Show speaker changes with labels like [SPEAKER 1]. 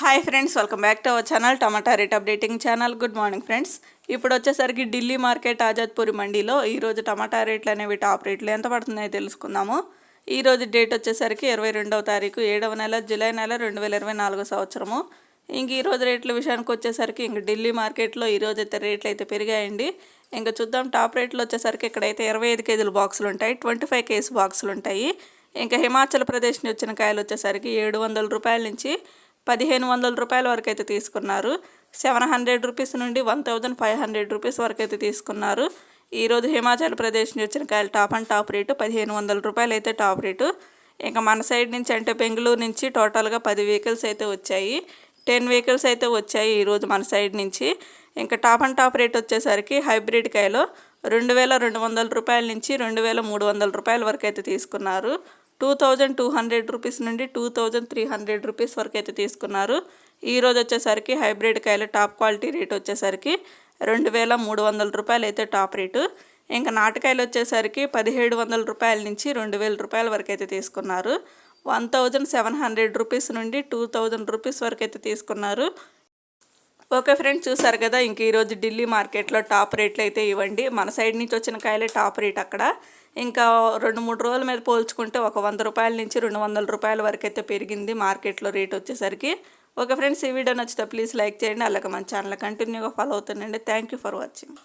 [SPEAKER 1] Hi friends welcome back to our channel tomato rate updating channel good morning friends ఇప్పుడు వచ్చేసరికి Delhi market ఆజాద్పూరి మండీలో ఈరోజు టమాటా రేట్లు అనేవి టాప్ రేట్లు ఎంత పడుతున్నాయో తెలుసుకుందాము. ఈ రోజు డేట్ వచ్చేసరికి ఇరవై రెండవ తారీఖు ఏడవ నెల జూలై నెల రెండు వేల ఇరవై నాలుగో సంవత్సరము. ఇంక ఈరోజు రేట్ల విషయానికి వచ్చేసరికి ఇంక ఢిల్లీ మార్కెట్లో ఈ అయితే రేట్లు అయితే పెరిగాయండి. ఇంకా చూద్దాం టాప్ రేట్లు వచ్చేసరికి ఇక్కడైతే ఇరవై ఐదు కేజీల బాక్సులు ఉంటాయి ట్వంటీ ఫైవ్ కేజీ బాక్సులు ఉంటాయి. ఇంకా హిమాచల్ ప్రదేశ్ నుంచి వచ్చిన కాయలు వచ్చేసరికి ఏడు వందల రూపాయల నుంచి పదిహేను వందల రూపాయల వరకు అయితే తీసుకున్నారు. సెవెన్ హండ్రెడ్ రూపీస్ నుండి one thousand five hundred rupees వరకు అయితే తీసుకున్నారు ఈరోజు హిమాచల్ ప్రదేశ్ నుంచి వచ్చిన కాయలు టాప్ అండ్ టాప్ రేటు పదిహేను వందల రూపాయలు అయితే టాప్ రేటు. ఇంకా మన సైడ్ నుంచి అంటే బెంగళూరు నుంచి టోటల్గా పది వెహికల్స్ అయితే వచ్చాయి. టెన్ వెహికల్స్ అయితే వచ్చాయి ఈరోజు మన సైడ్ నుంచి. ఇంకా టాప్ అండ్ టాప్ రేట్ వచ్చేసరికి హైబ్రిడ్ కాయలో రెండు వేల రెండు వందల రూపాయల నుంచి రెండు వేల మూడు వందల రూపాయల వరకు అయితే తీసుకున్నారు. Two thousand two hundred rupees నుండి two thousand three hundred rupees వరకు అయితే తీసుకున్నారు. ఈరోజు వచ్చేసరికి హైబ్రిడ్ కాయలు టాప్ క్వాలిటీ రేట్ వచ్చేసరికి రెండు వేల మూడు వందల రూపాయలు అయితే టాప్ రేటు. ఇంకా నాటకాయలు వచ్చేసరికి పదిహేడు వందల రూపాయల నుంచి రెండు వేల రూపాయల వరకు అయితే తీసుకున్నారు. One thousand seven hundred rupees నుండి టూ థౌజండ్ రూపీస్ వరకు అయితే తీసుకున్నారు. ఓకే ఫ్రెండ్స్ చూసారు కదా ఇంక ఈరోజు ఢిల్లీ మార్కెట్లో టాప్ రేట్లు అయితే ఇవ్వండి. మన సైడ్ నుంచి వచ్చిన కాయలే టాప్ రేట్ అక్కడ. ఇంకా రెండు మూడు రోజుల మీద పోల్చుకుంటే ఒక వంద రూపాయల నుంచి రెండు వందల రూపాయల వరకు అయితే పెరిగింది మార్కెట్లో రేట్ వచ్చేసరికి. ఓకే ఫ్రెండ్స్ ఈ వీడియో నచ్చితే ప్లీజ్ లైక్ చేయండి అలాగే మన ఛానల్ కంటిన్యూగా follow అవుతుండండి. Thank you for watching.